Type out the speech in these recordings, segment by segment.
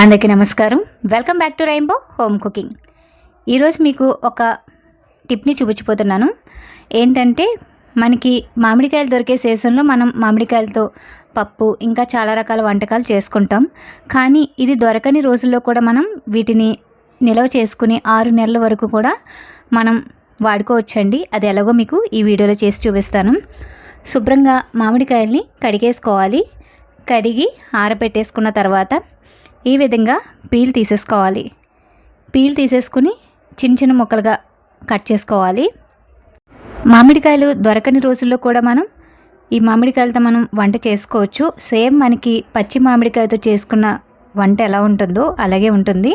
అందరికీ నమస్కారం. Welcome back to rainbow home cooking. ఈరోజు మీకు ఒక టిప్ని చూపించిపోతున్నాను ఏంటంటే మనకి మామిడికాయలు దొరికే సీజన్లో మనం మామిడికాయలతో పప్పు ఇంకా చాలా రకాల వంటకాలు చేసుకుంటాం. కానీ ఇది దొరకని రోజుల్లో కూడా మనం వీటిని నిల్వ చేసుకుని ఆరు నెలల వరకు కూడా మనం వాడుకోవచ్చండి. అది ఎలాగో మీకు ఈ వీడియోలో చేసి చూపిస్తాను. శుభ్రంగా మామిడికాయల్ని కడిగేసుకోవాలి. కడిగి ఆరబెట్టేసుకున్న తర్వాత ఈ విధంగా పీల్ తీసేసుకోవాలి. పీల్ తీసేసుకుని చిన్న చిన్న ముక్కలుగా కట్ చేసుకోవాలి. మామిడికాయలు దొరకని రోజుల్లో కూడా మనం ఈ మామిడికాయలతో మనం వంట చేసుకోవచ్చు. సేమ్ మనకి పచ్చి మామిడికాయతో చేసుకున్న వంట ఎలా ఉంటుందో అలాగే ఉంటుంది.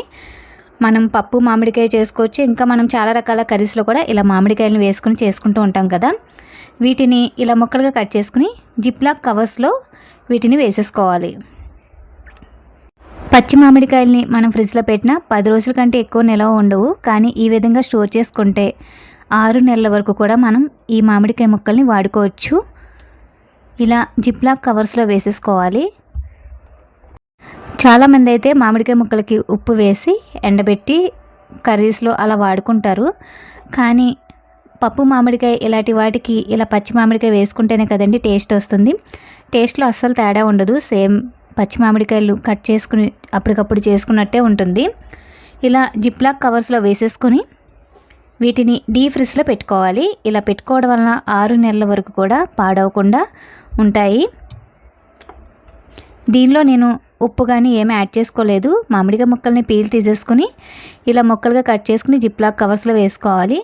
మనం పప్పు మామిడికాయ చేసుకోవచ్చు. ఇంకా మనం చాలా రకాల కర్రీస్లో కూడా ఇలా మామిడికాయలను వేసుకుని చేసుకుంటూ ఉంటాం కదా. వీటిని ఇలా ముక్కలుగా కట్ చేసుకుని జిప్లాక్ కవర్స్లో వీటిని వేసేసుకోవాలి. పచ్చి మామిడికాయల్ని మనం ఫ్రిడ్జ్లో పెట్టిన పది రోజుల కంటే ఎక్కువ నిలవ ఉండవు కానీ ఈ విధంగా స్టోర్ చేసుకుంటే ఆరు నెలల వరకు కూడా మనం ఈ మామిడికాయ ముక్కల్ని వాడుకోవచ్చు. ఇలా జిప్లాక్ కవర్స్లో వేసేసుకోవాలి. చాలామంది అయితే మామిడికాయ ముక్కలకి ఉప్పు వేసి ఎండబెట్టి కర్రీస్లో అలా వాడుకుంటారు. కానీ పప్పు మామిడికాయ ఇలాంటి వాటికి ఇలా పచ్చి మామిడికాయ వేసుకుంటేనే కదండి టేస్ట్ వస్తుంది. టేస్ట్లో అస్సలు తేడా ఉండదు. సేమ్ పచ్చి మామిడికాయలు కట్ చేసుకుని అప్పటికప్పుడు చేసుకున్నట్టే ఉంటుంది. ఇలా జిప్లాక్ కవర్స్లో వేసేసుకొని వీటిని డీ ఫ్రిడ్జ్లో పెట్టుకోవాలి. ఇలా పెట్టుకోవడం వలన ఆరు నెలల వరకు కూడా పాడవకుండా ఉంటాయి. దీనిలో నేను ఉప్పు కానీ ఏమీ యాడ్ చేసుకోలేదు. మామిడికాయ ముక్కల్ని పీల్ తీసేసుకుని ఇలా ముక్కలుగా కట్ చేసుకుని జిప్లాక్ కవర్స్లో వేసుకోవాలి.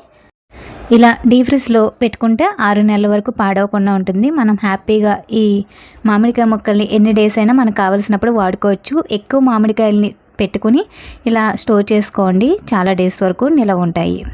ఇలా డీ ఫ్రిజ్లో పెట్టుకుంటే ఆరు నెలల వరకు పాడవకుండా ఉంటుంది. మనం హ్యాపీగా ఈ మామిడికాయ మొక్కల్ని ఎన్ని డేస్ అయినా మనకు కావలసినప్పుడు వాడుకోవచ్చు. ఎక్కువ మామిడికాయల్ని పెట్టుకుని ఇలా స్టోర్ చేసుకోండి. చాలా డేస్ వరకు నిలవ ఉంటాయి.